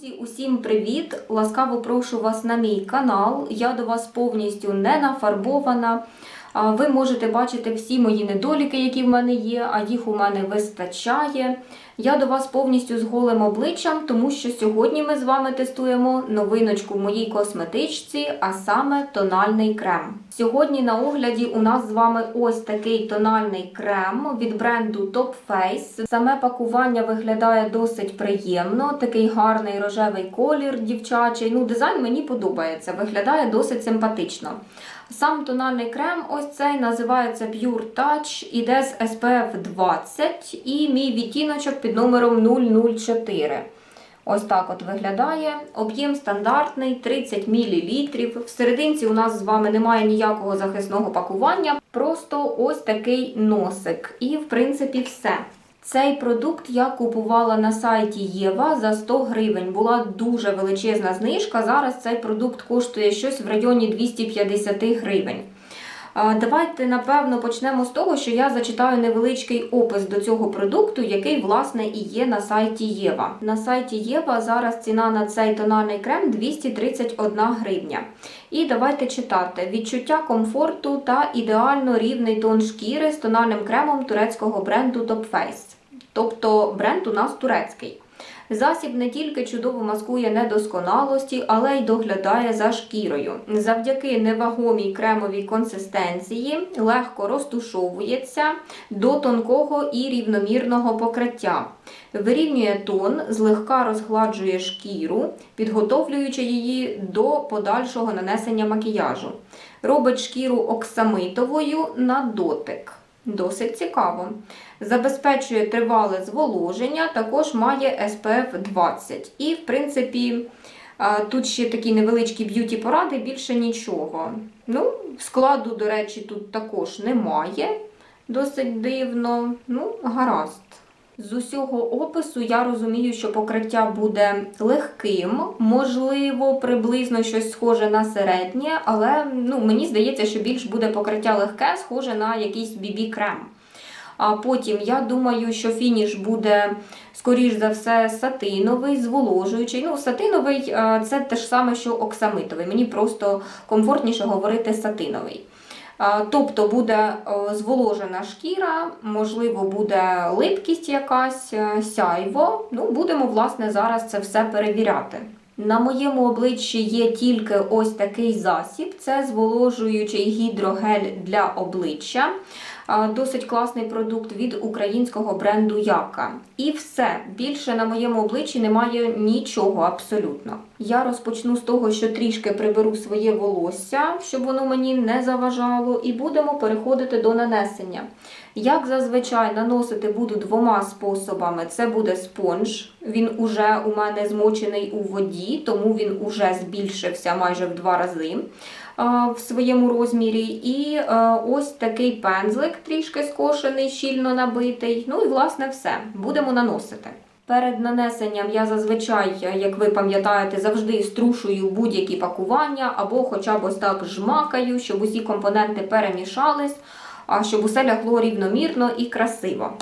Друзі, усім привіт! Ласкаво прошу вас на мій канал. Я до вас повністю не нафарбована. Ви можете бачити всі мої недоліки, які в мене є, а їх у мене вистачає. Я до вас повністю з голим обличчям, тому що сьогодні ми з вами тестуємо новиночку в моїй косметичці, а саме тональний крем. Сьогодні на огляді у нас з вами ось такий тональний крем від бренду Top Face. Саме пакування виглядає досить приємно, такий гарний рожевий колір дівчачий. Ну, дизайн мені подобається, виглядає досить симпатично. Сам тональний крем, ось цей називається Pure Touch, іде з SPF 20 і мій відтіночок під номером 004. Ось так от виглядає. Об'єм стандартний 30 мл. Всерединці у нас з вами немає ніякого захисного пакування, просто ось такий носик. І, в принципі, все. Цей продукт я купувала на сайті Єва за 100 гривень. Була дуже величезна знижка. Зараз цей продукт коштує щось в районі 250 гривень. Давайте, напевно, почнемо з того, що я зачитаю невеличкий опис до цього продукту, який, власне, і є на сайті Єва. На сайті Єва зараз ціна на цей тональний крем 231 гривня. І давайте читати: відчуття комфорту та ідеально рівний тон шкіри з тональним кремом турецького бренду Top Face. Тобто бренд у нас турецький. Засіб не тільки чудово маскує недосконалості, але й доглядає за шкірою. Завдяки невагомій кремовій консистенції легко розтушовується до тонкого і рівномірного покриття. Вирівнює тон, злегка розгладжує шкіру, підготовлюючи її до подальшого нанесення макіяжу. Робить шкіру оксамитовою на дотик. Досить цікаво. Забезпечує тривале зволоження, також має SPF 20. І, в принципі, тут ще такі невеличкі б'юті-поради, більше нічого. Ну, Складу, до речі, тут також немає. Досить дивно. Ну, гаразд. З усього опису я розумію, що покриття буде легким, можливо, приблизно щось схоже на середнє, але ну, мені здається, що більш буде покриття легке, схоже на якийсь BB-крем. А потім я думаю, що фініш буде, скоріш за все, сатиновий, зволожуючий. Ну, сатиновий це те ж саме, що оксамитовий. Мені просто комфортніше говорити сатиновий. Тобто буде зволожена шкіра, можливо, буде липкість якась, е, сяйво. Ну, Будемо, власне, зараз це все перевіряти. На моєму обличчі є тільки ось такий засіб: це зволожуючий гідрогель для обличчя. Досить класний продукт від українського бренду Яка. І все. Більше на моєму обличчі немає нічого абсолютно. Я розпочну з того, що трішки приберу своє волосся, щоб воно мені не заважало, і будемо переходити до нанесення. Як зазвичай наносити буду двома способами: це буде спонж. Він уже у мене змочений у воді, тому він уже збільшився майже в два рази в своєму розмірі. І ось такий пензлик, трішки скошений, щільно набитий. Ну і, власне, все. Будемо наносити. Перед нанесенням я зазвичай, як ви пам'ятаєте, завжди струшую будь-які пакування або хоча б ось так жмакаю, щоб усі компоненти перемішались, а щоб усе лягло рівномірно і красиво.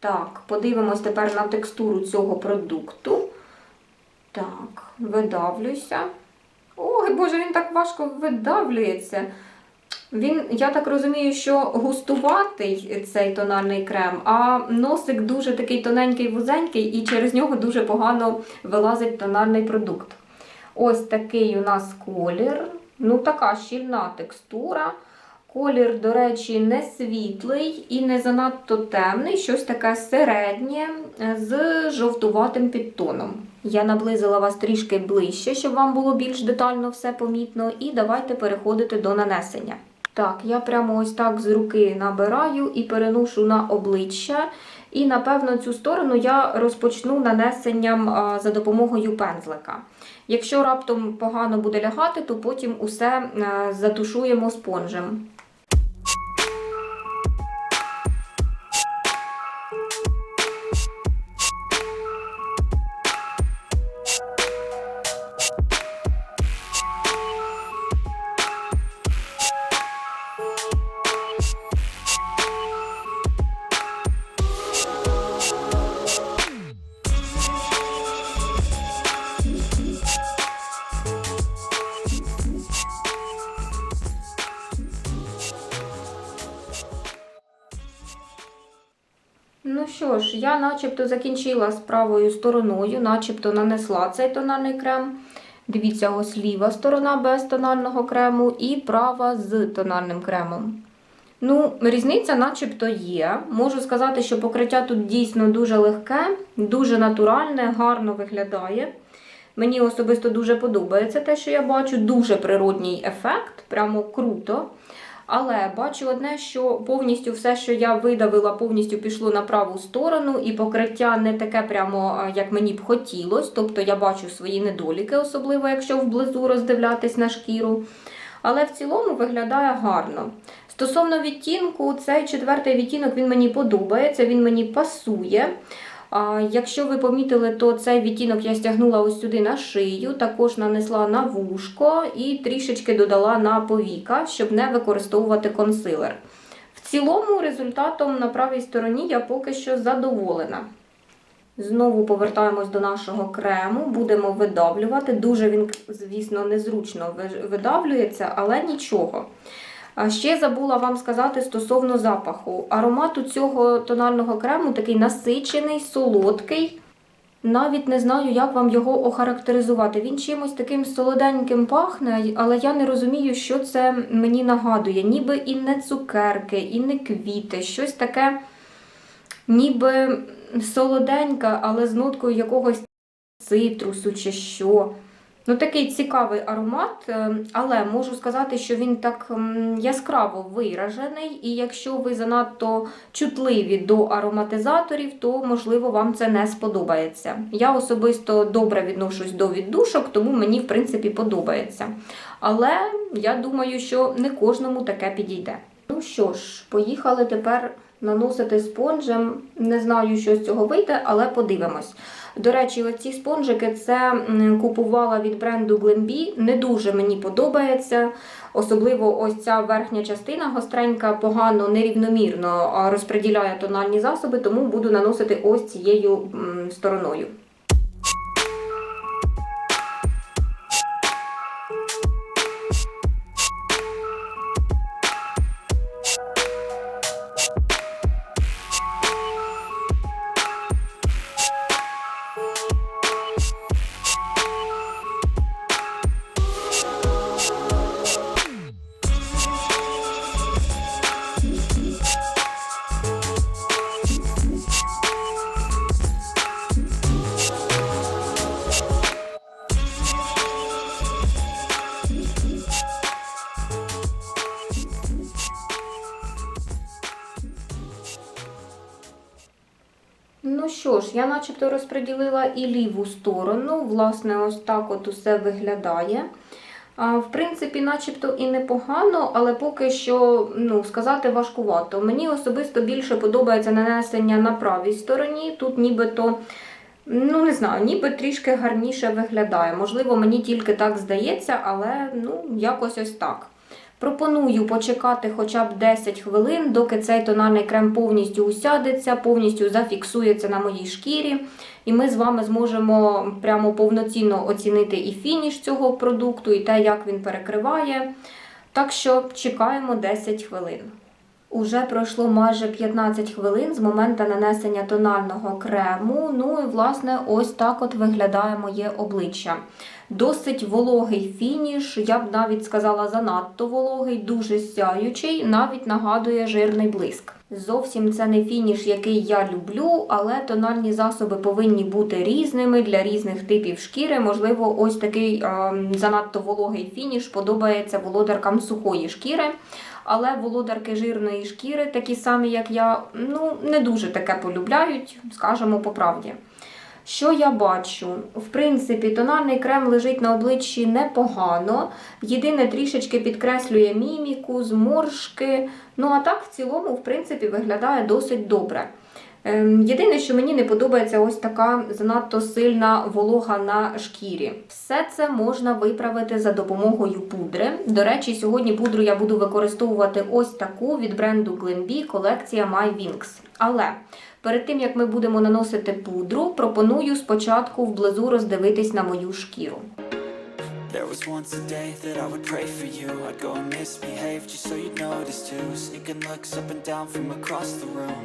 Так, подивимось тепер на текстуру цього продукту. Так, видавлюся. Ой, Боже, він так важко видавлюється. Він, я так розумію, що густуватий цей тональний крем, а носик дуже такий тоненький, вузенький, і через нього дуже погано вилазить тональний продукт. Ось такий у нас колір. Ну, така щільна текстура. Колір, до речі, не світлий і не занадто темний, щось таке середнє з жовтуватим підтоном. Я наблизила вас трішки ближче, щоб вам було більш детально все помітно. І давайте переходити до нанесення. Так, я прямо ось так з руки набираю і переношу на обличчя. І, напевно, цю сторону я розпочну нанесенням за допомогою пензлика. Якщо раптом погано буде лягати, то потім усе затушуємо спонжем. Начебто закінчила з правою стороною, начебто нанесла цей тональний крем. Дивіться, ось ліва сторона без тонального крему і права з тональним кремом. Ну, різниця начебто є. Можу сказати, що покриття тут дійсно дуже легке, дуже натуральне, гарно виглядає. Мені особисто дуже подобається те, що я бачу. Дуже природній ефект, прямо круто. Але бачу одне, що повністю все, що я видавила, повністю пішло на праву сторону, і покриття не таке прямо, як мені б хотілося. Тобто я бачу свої недоліки, особливо якщо вблизу роздивлятись на шкіру. Але в цілому виглядає гарно. Стосовно відтінку, цей четвертий відтінок він мені подобається, він мені пасує. Якщо ви помітили, то цей відтінок я стягнула ось сюди на шию, також нанесла на вушко і трішечки додала на повіка, щоб не використовувати консилер. В цілому, результатом на правій стороні я поки що задоволена. Знову повертаємось до нашого крему, будемо видавлювати. Дуже він, звісно, незручно видавлюється, але нічого. А ще забула вам сказати стосовно запаху. Аромат у цього тонального крему такий насичений, солодкий. Навіть не знаю, як вам його охарактеризувати. Він чимось таким солоденьким пахне, але я не розумію, що це мені нагадує. Ніби і не цукерки, і не квіти, щось таке, ніби солоденьке, але з ноткою якогось цитрусу чи що. Ну, такий цікавий аромат, е, але можу сказати, що він так яскраво виражений, і якщо ви занадто чутливі до ароматизаторів, то можливо вам це не сподобається. Я особисто добре відношусь до віддушок, тому мені в принципі подобається. Але я думаю, що не кожному таке підійде. Ну що ж, поїхали тепер наносити спонжем. Не знаю, що з цього вийде, але подивимось. До речі, оці спонжики це купувала від бренду Glenbee. Не дуже мені подобається. Особливо ось ця верхня частина гостренька погано, нерівномірно розподіляє тональні засоби, тому буду наносити ось цією стороною. Я начебто розподілила і ліву сторону. Власне, ось так от усе виглядає. В принципі, начебто і непогано, але поки що ну, сказати важкувато. Мені особисто більше подобається нанесення на правій стороні. Тут нібито, ну не знаю, ніби трішки гарніше виглядає. Можливо, мені тільки так здається, але ну, якось ось так. Пропоную почекати хоча б 10 хвилин, доки цей тональний крем повністю усядеться, повністю зафіксується на моїй шкірі. І ми з вами зможемо прямо повноцінно оцінити і фініш цього продукту, і те, як він перекриває. Так що чекаємо 10 хвилин. Уже пройшло майже 15 хвилин з моменту нанесення тонального крему. Ну і власне ось так от виглядає моє обличчя. Досить вологий фініш, я б навіть сказала занадто вологий, дуже сяючий, навіть нагадує жирний блиск. Зовсім це не фініш, який я люблю, але тональні засоби повинні бути різними для різних типів шкіри. Можливо, ось такий е, занадто вологий фініш подобається володаркам сухої шкіри. Але володарки жирної шкіри, такі самі, як я, ну не дуже таке полюбляють, скажемо по правді. Що я бачу? В принципі, тональний крем лежить на обличчі непогано. Єдине трішечки підкреслює міміку, зморшки. Ну а так, в цілому, в принципі, виглядає досить добре. Ем, Єдине, що мені не подобається, ось така занадто сильна волога на шкірі. Все це можна виправити за допомогою пудри. До речі, сьогодні пудру я буду використовувати ось таку від бренду Glenbee, колекція My Wings. Але перед тим як ми будемо наносити пудру, пропоную спочатку вблизу роздивитись на мою шкіру. There was once a day that I would pray for you I'd go and misbehave just so you'd notice too Sneaking looks up and down from across the room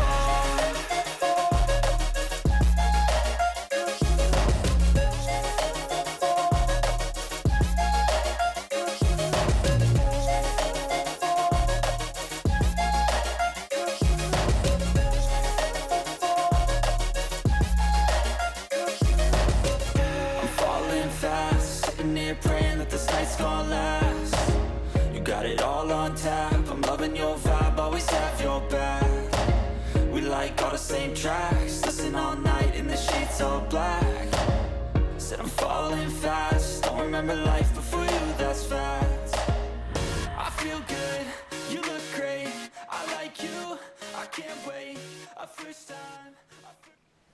All black. Said I'm falling fast, don't remember life before you, that's facts. I feel good, you look great. I like you, I can't wait. A first time.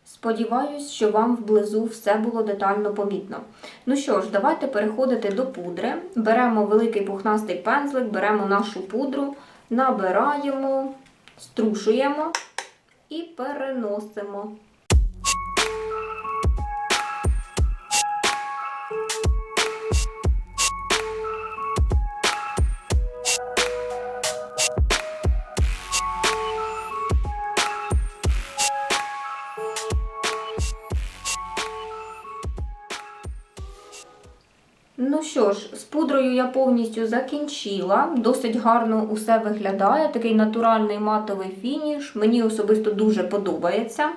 Сподіваюсь, що вам вблизу все було детально помітно. Ну що ж, давайте переходити до пудри. Беремо великий пухнастий пензлик, беремо нашу пудру, набираємо, струшуємо і переносимо. Що ж, з пудрою я повністю закінчила. Досить гарно усе виглядає. Такий натуральний матовий фініш. Мені особисто дуже подобається.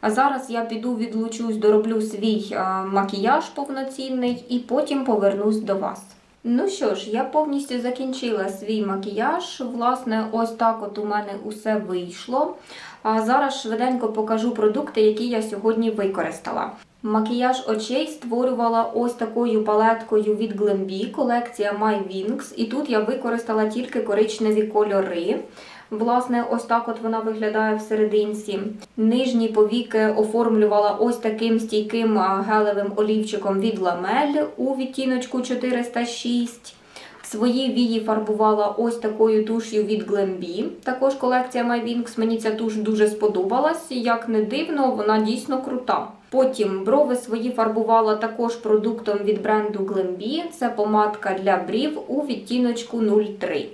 А зараз я піду відлучусь, дороблю свій е, макіяж повноцінний і потім повернусь до вас. Ну що ж, я повністю закінчила свій макіяж. Власне, ось так от у мене усе вийшло. А зараз швиденько покажу продукти, які я сьогодні використала. Макіяж очей створювала ось такою палеткою від Glambi, колекція My Wings. І тут я використала тільки коричневі кольори. Власне, ось так от вона виглядає всерединці. Нижні повіки оформлювала ось таким стійким гелевим олівчиком від Ламель у відтіночку 406. Свої вії фарбувала ось такою туш'ю від Glambi. Також колекція My Wings. Мені ця туш дуже сподобалась. Як не дивно, вона дійсно крута. Потім брови свої фарбувала також продуктом від бренду Glambi. Це помадка для брів у відтіночку 03.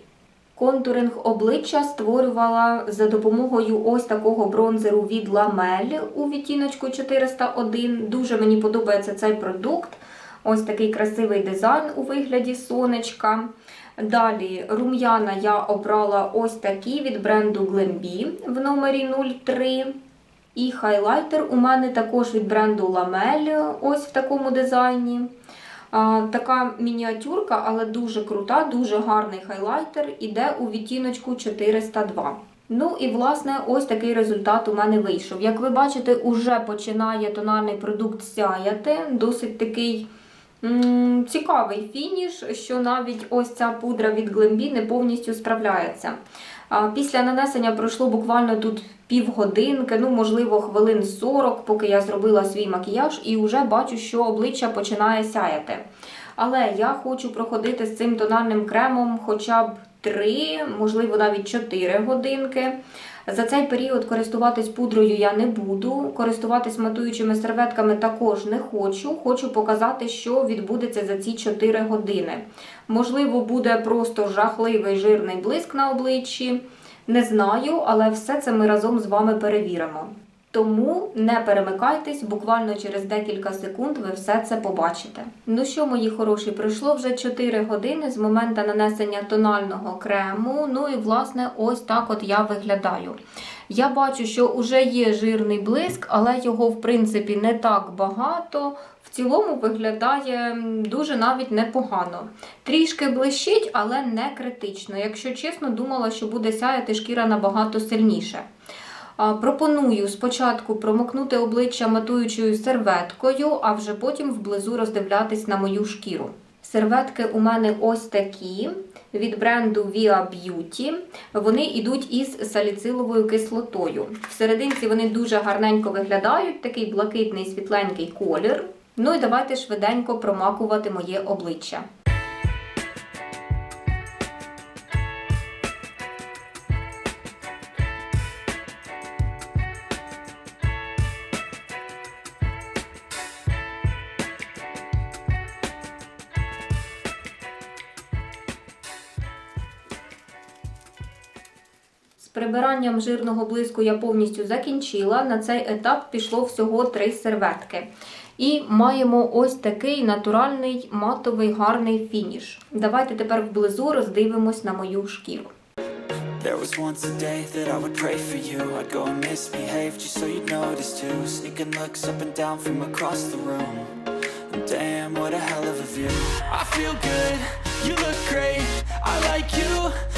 Контуринг обличчя створювала за допомогою ось такого бронзеру від Ламель у відтіночку 401. Дуже мені подобається цей продукт. Ось такий красивий дизайн у вигляді сонечка. Далі рум'яна я обрала ось такі від бренду Glambi в номері 03. І хайлайтер у мене також від бренду Lamel, ось в такому дизайні. Така мініатюрка, але дуже крута, дуже гарний хайлайтер. Іде у відтіночку 402. Ну і власне ось такий результат у мене вийшов. Як ви бачите, уже починає тональний продукт сяяти. Досить такий цікавий фініш, що навіть ось ця пудра від Glambi не повністю справляється. Після нанесення пройшло буквально тут півгодинки, ну можливо хвилин 40, поки я зробила свій макіяж, і вже бачу, що обличчя починає сяяти. Але я хочу проходити з цим тональним кремом хоча б 3, можливо навіть 4 годинки. За цей період користуватись пудрою я не буду. Користуватись матуючими серветками також не хочу. Хочу показати, що відбудеться за ці 4 години. Можливо, буде просто жахливий жирний блиск на обличчі. Не знаю, але все це ми разом з вами перевіримо. Тому не перемикайтесь, буквально через декілька секунд ви все це побачите. Ну що, мої хороші, пройшло вже 4 години з моменту нанесення тонального крему. Ну і власне ось так от я виглядаю. Я бачу, що вже є жирний блиск, але його в принципі не так багато. В цілому виглядає дуже навіть непогано. Трішки блищить, але не критично. Якщо чесно, думала, що буде сяяти шкіра набагато сильніше. Пропоную спочатку промокнути обличчя матуючою серветкою, а вже потім вблизу роздивлятись на мою шкіру. Серветки у мене ось такі від бренду Via Beauty. Вони йдуть із саліциловою кислотою. Всерединці вони дуже гарненько виглядають, такий блакитний світленький колір. Ну і давайте швиденько промакувати моє обличчя. Прибиранням жирного блиску я повністю закінчила. На цей етап пішло всього три серветки. І маємо ось такий натуральний матовий гарний фініш. Давайте тепер вблизу роздивимось на мою шкіру. There was once a day that I would pray for you I'd go and misbehave just so you'd notice too Sneaking looks up and down from across the room And damn, what a hell of a view I feel good, you look great I like you,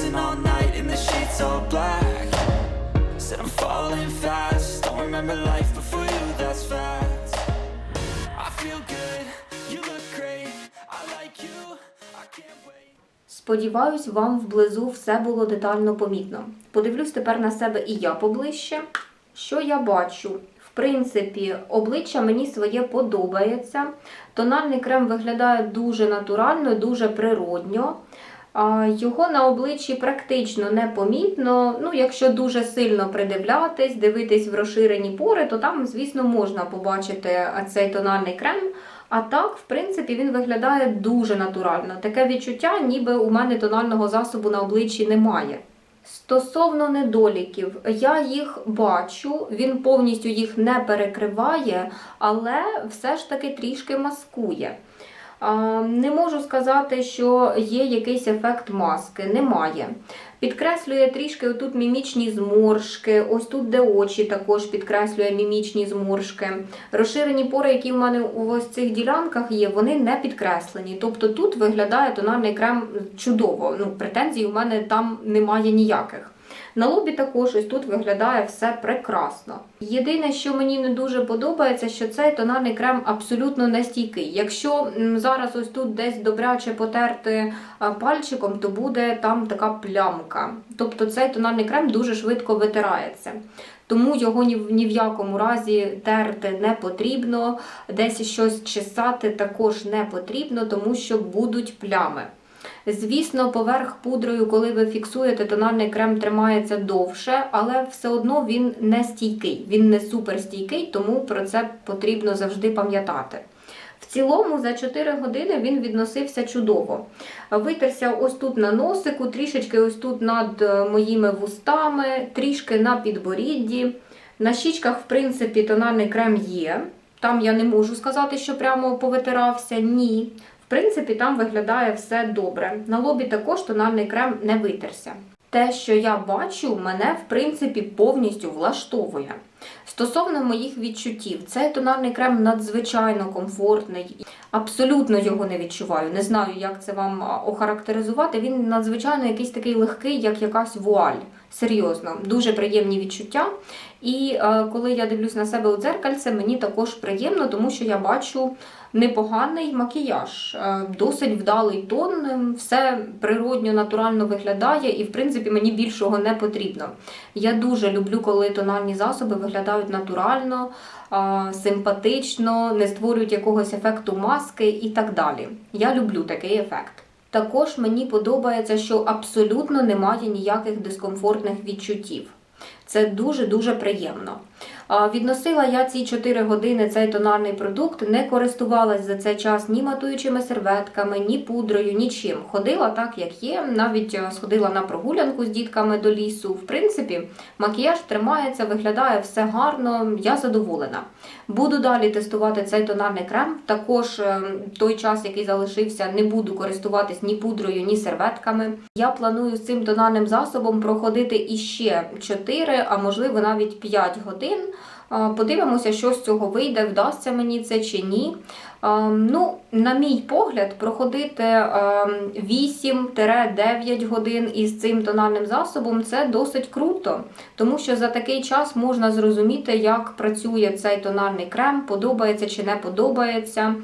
listen all night in the sheets all black. Said I'm falling fast, don't remember life before you, that's facts. I feel good, you look great, I like you, I can't wait. Сподіваюсь, вам вблизу все було детально помітно. Подивлюсь тепер на себе і я поближче. Що я бачу? В принципі, обличчя мені своє подобається. Тональний крем виглядає дуже натурально, дуже природньо. Його на обличчі практично не помітно. Ну, якщо дуже сильно придивлятись, дивитись в розширені пори, то там, звісно, можна побачити цей тональний крем. А так, в принципі, він виглядає дуже натурально. Таке відчуття, ніби у мене тонального засобу на обличчі немає. Стосовно недоліків, я їх бачу, він повністю їх не перекриває, але все ж таки трішки маскує. Не можу сказати, що є якийсь ефект маски. Немає. Підкреслює трішки отут мімічні зморшки, ось тут, де очі, також підкреслює мімічні зморшки. Розширені пори, які в мене у ось цих ділянках є, вони не підкреслені. Тобто тут виглядає тональний крем чудово. Ну, претензій у мене там немає ніяких. На лобі також ось тут виглядає все прекрасно. Єдине, що мені не дуже подобається, що цей тональний крем абсолютно не стійкий. Якщо зараз ось тут десь добряче потерти пальчиком, то буде там така плямка. Тобто цей тональний крем дуже швидко витирається. Тому його ні ні в якому разі терти не потрібно, десь щось чесати також не потрібно, тому що будуть плями. Звісно, поверх пудрою, коли ви фіксуєте, тональний крем тримається довше, але все одно він не стійкий. Він не суперстійкий, тому про це потрібно завжди пам'ятати. В цілому за 4 години він відносився чудово. Витерся ось тут на носику, трішечки ось тут над е, моїми вустами, трішки на підборідді. На щічках, в принципі, тональний крем є. Там я не можу сказати, що прямо повитирався. Ні. Принципі, там виглядає все добре. На лобі також тональний крем не витерся. Те, що я бачу, мене в принципі повністю влаштовує. Стосовно моїх відчуттів, цей тональний крем надзвичайно комфортний. Абсолютно його не відчуваю. Не знаю, як це вам охарактеризувати. Він надзвичайно якийсь такий легкий, як якась вуаль. Серйозно, дуже приємні відчуття. І е, коли я дивлюсь на себе у дзеркальце, мені також приємно, тому що я бачу непоганий макіяж, е, досить вдалий тон, ем, все природньо, натурально виглядає, і в принципі мені більшого не потрібно. Я дуже люблю, коли тональні засоби виглядають натурально, симпатично, не створюють якогось ефекту маски і так далі. Я люблю такий ефект. Також мені подобається, що абсолютно немає ніяких дискомфортних відчуттів. Це дуже-дуже приємно. Відносила я ці 4 години цей тональний продукт, не користувалась за цей час ні матуючими серветками, ні пудрою, нічим. Ходила так, як є. Навіть е, сходила на прогулянку з дітками до лісу. В принципі, макіяж тримається, виглядає все гарно, я задоволена. Буду далі тестувати цей тональний крем. Також е, той час, який залишився, не буду користуватись ні пудрою, ні серветками. Я планую з цим тональним засобом проходити іще 4, а можливо навіть 5 годин. Подивимося, що з цього вийде, вдасться мені це чи ні. Ну, на мій погляд, проходити 8-9 годин із цим тональним засобом це досить круто, тому що за такий час можна зрозуміти, як працює цей тональний крем, подобається чи не подобається,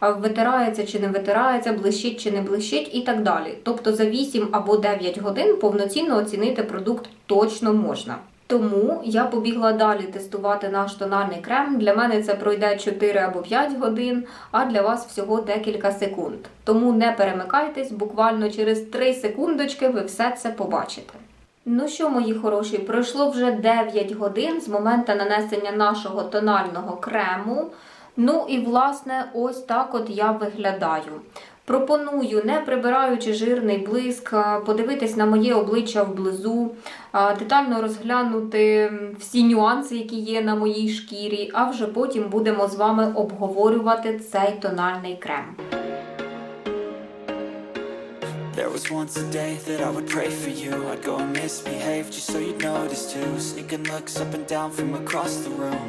витирається чи не витирається, блищить чи не блищить і так далі. Тобто за 8 або 9 годин повноцінно оцінити продукт точно можна. Тому я побігла далі тестувати наш тональний крем. Для мене це пройде 4 або 5 годин, а для вас всього декілька секунд. Тому не перемикайтесь, буквально через 3 секундочки ви все це побачите. Ну що, мої хороші, пройшло вже 9 годин з моменту нанесення нашого тонального крему. Ну і власне ось так от я виглядаю. Пропоную, не прибираючи жирний блиск, подивитись на моє обличчя вблизу, детально розглянути всі нюанси, які є на моїй шкірі, а вже потім будемо з вами обговорювати цей тональний крем. There was once a day that I would pray for you. I'd go and misbehave just so you'd notice too. Sneaking looks up and down from across the room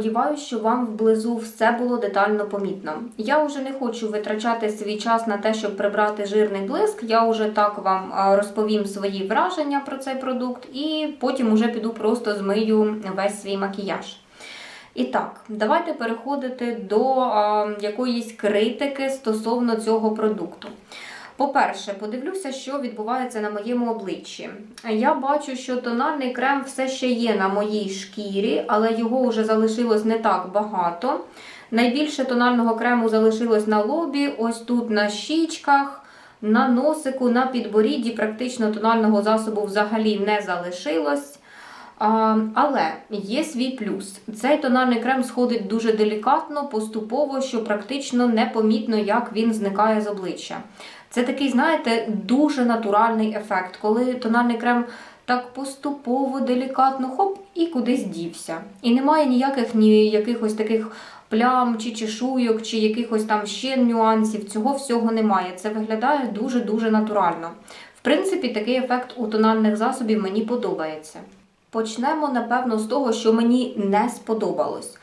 Сподіваюсь, що вам вблизу все було детально помітно. Я вже не хочу витрачати свій час на те, щоб прибрати жирний блиск. Я вже так вам розповім свої враження про цей продукт, і потім уже піду просто змию весь свій макіяж. І так, давайте переходити до а, якоїсь критики стосовно цього продукту. По-перше, подивлюся, що відбувається на моєму обличчі. Я бачу, що тональний крем все ще є на моїй шкірі, але його вже залишилось не так багато. Найбільше тонального крему залишилось на лобі, ось тут на щічках, на носику, на підборідді. Практично тонального засобу взагалі не залишилось. Але є свій плюс. Цей тональний крем сходить дуже делікатно, поступово, що практично непомітно, як він зникає з обличчя. Це такий, знаєте, дуже натуральний ефект, коли тональний крем так поступово, делікатно, хоп, і кудись дівся. І немає ніяких ні якихось таких плям чи чешуйок, чи якихось там ще нюансів. Цього всього немає. Це виглядає дуже-дуже натурально. В принципі, такий ефект у тональних засобів мені подобається. Почнемо, напевно, з того, що мені не сподобалось.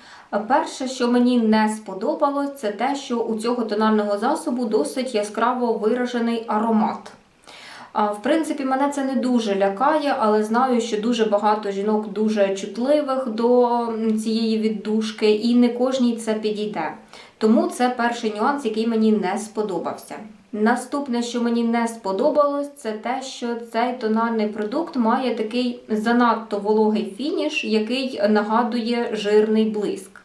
Перше, що мені не сподобалось, це те, що у цього тонального засобу досить яскраво виражений аромат. В принципі, мене це не дуже лякає, але знаю, що дуже багато жінок дуже чутливих до цієї віддушки, і не кожній це підійде. Тому це перший нюанс, який мені не сподобався. Наступне, що мені не сподобалось, це те, що цей тональний продукт має такий занадто вологий фініш, який нагадує жирний блиск.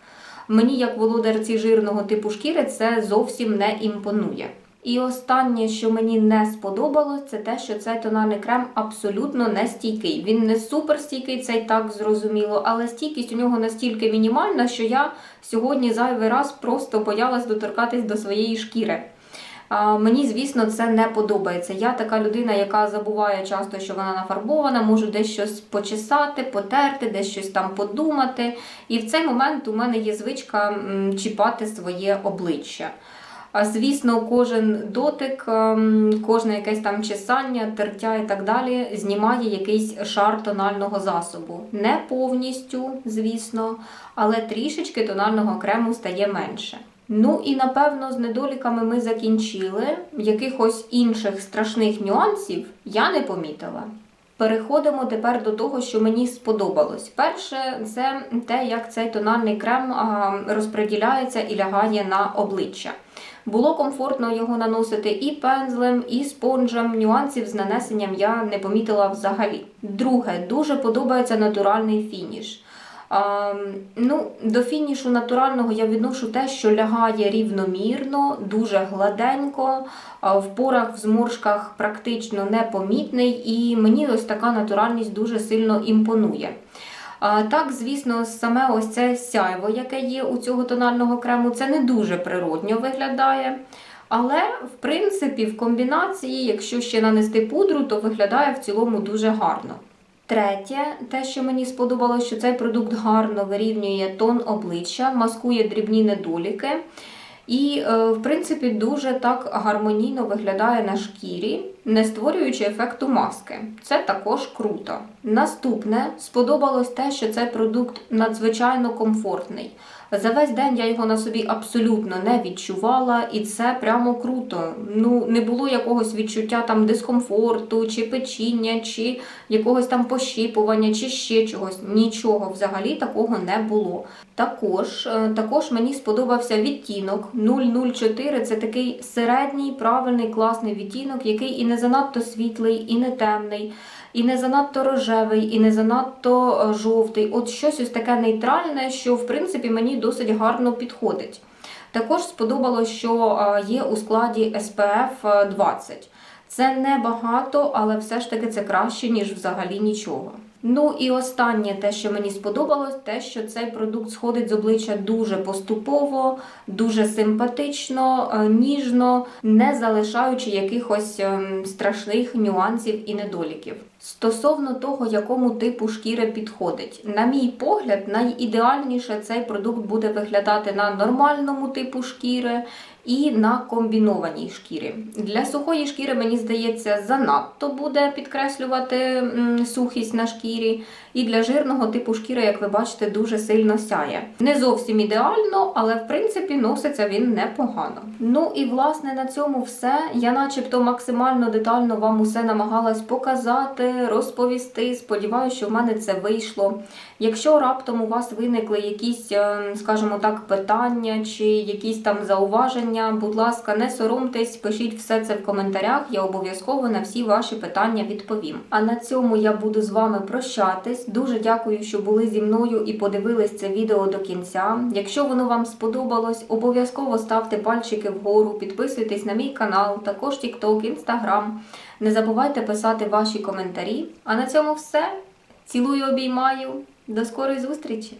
Мені, як володарці жирного типу шкіри, це зовсім не імпонує. І останнє, що мені не сподобалось, це те, що цей тональний крем абсолютно не стійкий. Він не суперстійкий, це й так зрозуміло, але стійкість у нього настільки мінімальна, що я сьогодні зайвий раз просто боялась доторкатись до своєї шкіри. Мені, звісно, це не подобається. Я така людина, яка забуває часто, що вона нафарбована, можу десь щось почесати, потерти, десь щось там подумати. І в цей момент у мене є звичка чіпати своє обличчя. А звісно, кожен дотик, ем, кожне якесь там чесання, тертя і так далі знімає якийсь шар тонального засобу. Не повністю, звісно, але трішечки тонального крему стає менше. Ну і напевно з недоліками ми закінчили. Якихось інших страшних нюансів я не помітила. Переходимо тепер до того, що мені сподобалось. Перше, це те, як цей тональний крем розподіляється і лягає на обличчя. Було комфортно його наносити і пензлем, і спонжем. Нюансів з нанесенням я не помітила взагалі. Друге, дуже подобається натуральний фініш. А, ну, до фінішу натурального я відношу те, що лягає рівномірно, дуже гладенько, а в порах, в зморшках практично непомітний, і мені ось така натуральність дуже сильно імпонує. Так, звісно, саме ось це сяйво, яке є у цього тонального крему, це не дуже природньо виглядає. Але, в принципі, в комбінації, якщо ще нанести пудру, то виглядає в цілому дуже гарно. Третє, те, що мені сподобалося, що цей продукт гарно вирівнює тон обличчя, маскує дрібні недоліки. І, е, в принципі, дуже так гармонійно виглядає на шкірі, не створюючи ефекту маски. Це також круто. Наступне сподобалось те, що цей продукт надзвичайно комфортний. За весь день я його на собі абсолютно не відчувала, і це прямо круто. Ну, не було якогось відчуття там дискомфорту, чи печіння, чи якогось там пощіпування, чи ще чогось. Нічого взагалі такого не було. Також, е, також мені сподобався відтінок 004. Це такий середній, правильний, класний відтінок, який і не занадто світлий, і не темний, і не занадто рожевий, і не занадто е, жовтий. От щось ось таке нейтральне, що в принципі мені досить гарно підходить. Також сподобалось, що е, є у складі SPF 20. Це не багато, але все ж таки це краще, ніж взагалі нічого. Ну і останнє, те, що мені сподобалось, те, що цей продукт сходить з обличчя дуже поступово, дуже симпатично, е, ніжно, не залишаючи якихось ем, страшних нюансів і недоліків. Стосовно того, якому типу шкіри підходить, на мій погляд, найідеальніше цей продукт буде виглядати на нормальному типу шкіри і на комбінованій шкірі. Для сухої шкіри, мені здається, занадто буде підкреслювати сухість на шкірі. І для жирного типу шкіри, як ви бачите, дуже сильно сяє. Не зовсім ідеально, але в принципі носиться він непогано. Ну і власне на цьому все. Я, начебто, максимально детально вам усе намагалась показати, розповісти. Сподіваюся, що в мене це вийшло. Якщо раптом у вас виникли якісь, е, скажімо так, питання чи якісь там зауваження, будь ласка, не соромтесь, пишіть все це в коментарях. Я обов'язково на всі ваші питання відповім. А на цьому я буду з вами прощатись. Дуже дякую, що були зі мною і подивились це відео до кінця. Якщо воно вам сподобалось, обов'язково ставте пальчики вгору, підписуйтесь на мій канал, також TikTok, Instagram. Не забувайте писати ваші коментарі. А на цьому все. Цілую, обіймаю. До скорої зустрічі!